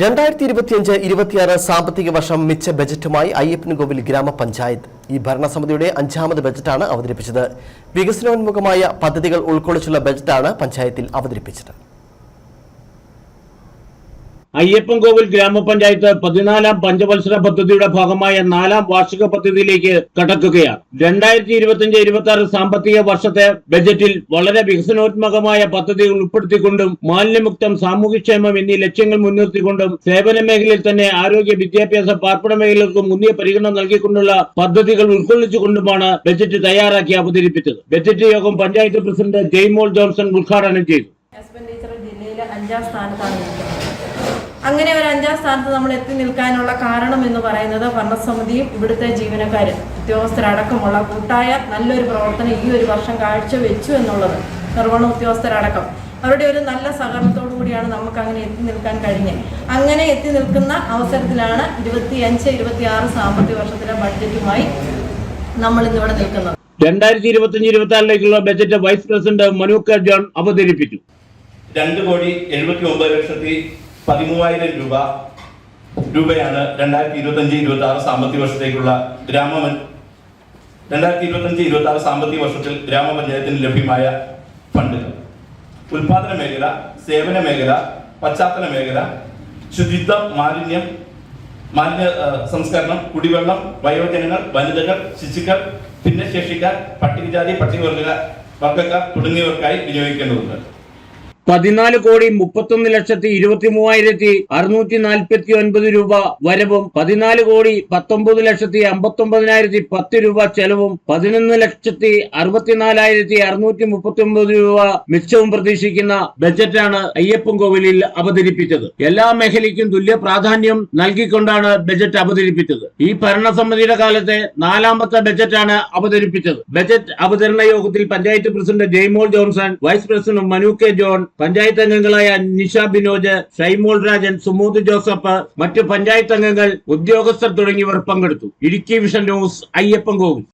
രണ്ടായിരത്തി ഇരുപത്തിയഞ്ച് ഇരുപത്തിയാറ് സാമ്പത്തിക വർഷം മിച്ച ബജറ്റുമായി അയ്യപ്പൻകോവിൽ ഗ്രാമപഞ്ചായത്ത്. ഈ ഭരണസമിതിയുടെ അഞ്ചാമത് ബജറ്റാണ് അവതരിപ്പിച്ചത്. വികസനോന്മുഖമായ പദ്ധതികൾ ഉൾക്കൊള്ളിച്ചുള്ള ബജറ്റാണ് പഞ്ചായത്തിൽ അവതരിപ്പിച്ചത്. അയ്യപ്പൻകോവിൽ ഗ്രാമപഞ്ചായത്ത് പതിനാലാം പഞ്ചവത്സര പദ്ധതിയുടെ ഭാഗമായ നാലാം വാർഷിക പദ്ധതിയിലേക്ക് കടക്കുകയാണ്. രണ്ടായിരത്തി ഇരുപത്തിയഞ്ച് ഇരുപത്തി ആറ് സാമ്പത്തിക വർഷത്തെ ബജറ്റിൽ വളരെ വികസനോത്മകമായ പദ്ധതികൾ ഉൾപ്പെടുത്തിക്കൊണ്ടും മാലിന്യമുക്തം സാമൂഹ്യക്ഷേമം എന്നീ ലക്ഷ്യങ്ങൾ മുൻനിർത്തിക്കൊണ്ടും സേവന മേഖലയിൽ തന്നെ ആരോഗ്യ വിദ്യാഭ്യാസ പാർപ്പിട മേഖലകൾക്കും മുന്നിയ പരിഗണന നൽകിക്കൊണ്ടുള്ള പദ്ധതികൾ ഉൾക്കൊള്ളിച്ചുകൊണ്ടുമാണ് ബജറ്റ് തയ്യാറാക്കി അവതരിപ്പിച്ചത്. ബജറ്റ് യോഗം പഞ്ചായത്ത് പ്രസിഡന്റ് ജെയ്മോൾ ജോൺസൺ ഉദ്ഘാടനം ചെയ്തു. അഞ്ചാം അങ്ങനെ ഒരു അഞ്ചാം സ്ഥാനത്ത് നമ്മൾ എത്തി നിൽക്കാനുള്ള കാരണം എന്ന് പറയുന്നത് ഭരണസമിതിയും ഇവിടുത്തെ ജീവനക്കാരും ഉദ്യോഗസ്ഥരടക്കമുള്ള കൂട്ടായ നല്ലൊരു പ്രവർത്തനം ഈ ഒരു വർഷം കാഴ്ചവെച്ചു എന്നുള്ളത് നിർവഹണ ഉദ്യോഗസ്ഥരടക്കം. അവരുടെ ഒരു നല്ല സഹകരണത്തോടു കൂടിയാണ് നമുക്ക് അങ്ങനെ എത്തി നിൽക്കാൻ കഴിഞ്ഞത്. അങ്ങനെ എത്തി നിൽക്കുന്ന അവസരത്തിലാണ് ഇരുപത്തി അഞ്ച് ഇരുപത്തി ആറ് സാമ്പത്തിക വർഷത്തിലെ ബഡ്ജറ്റുമായി നമ്മൾ ഇന്നിവിടെ നിൽക്കുന്നത്. രണ്ടായിരത്തി ഇരുപത്തിയഞ്ച് ഇരുപത്തി ആറിലേക്കുള്ള budget vice president Manu K John അവതരിപ്പിച്ചു. രണ്ട് കോടി എഴുപത്തി ഒമ്പത് ലക്ഷത്തി പതിമൂവായിരം രൂപ രൂപയാണ് രണ്ടായിരത്തി ഇരുപത്തഞ്ച് ഇരുപത്തി ആറ് സാമ്പത്തിക വർഷത്തേക്കുള്ള ഗ്രാമ രണ്ടായിരത്തി ഇരുപത്തഞ്ച് ഇരുപത്തി ആറ് സാമ്പത്തിക വർഷത്തിൽ ഗ്രാമപഞ്ചായത്തിന് ലഭ്യമായ ഫണ്ടുകൾ ഉൽപാദന മേഖല സേവന മേഖല പശ്ചാത്തല മേഖല ശുചിത്വ മാലിന്യം മാലിന്യ സംസ്കരണം കുടിവെള്ളം വയോജനങ്ങൾ വനിതകൾ ശിശുക്കൾ ഭിന്നശേഷിക്കാർ പട്ടികജാതി പട്ടികവർഗ വർഗക്കാർ തുടങ്ങിയവർക്കായി വിനിയോഗിക്കേണ്ടതുണ്ട്. പതിനാല് കോടി മുപ്പത്തൊന്ന് ലക്ഷത്തി ഇരുപത്തി മൂവായിരത്തി അറുന്നൂറ്റി നാൽപ്പത്തി ഒൻപത് രൂപ വരവും പതിനാല് കോടി പത്തൊമ്പത് ലക്ഷത്തി അമ്പത്തി ഒമ്പതിനായിരത്തി പത്ത് രൂപ ചെലവും പതിനൊന്ന് ലക്ഷത്തി അറുപത്തിനാലായിരത്തി അറുന്നൂറ്റി മുപ്പത്തി ഒമ്പത് രൂപ മിച്ചവും പ്രതീക്ഷിക്കുന്ന ബജറ്റാണ് അയ്യപ്പൻ കോവിലിൽ അവതരിപ്പിച്ചത്. എല്ലാ മേഖലയ്ക്കും തുല്യ പ്രാധാന്യം നൽകിക്കൊണ്ടാണ് ബജറ്റ് അവതരിപ്പിച്ചത്. ഈ ഭരണസമിതിയുടെ കാലത്തെ നാലാമത്തെ ബജറ്റാണ് അവതരിപ്പിച്ചത്. ബജറ്റ് അവതരണ യോഗത്തിൽ panchayat president Jaimol Johnson vice president Manu K John panchayat അംഗങ്ങളായ നിഷ ബിനോജ് ഷൈമോൾ രാജൻ സുമോദ് ജോസഫ് മറ്റ് പഞ്ചായത്ത് അംഗങ്ങൾ ഉദ്യോഗസ്ഥർ തുടങ്ങിയവർ പങ്കെടുത്തു. Idukki vision news Ayyappan Kovil.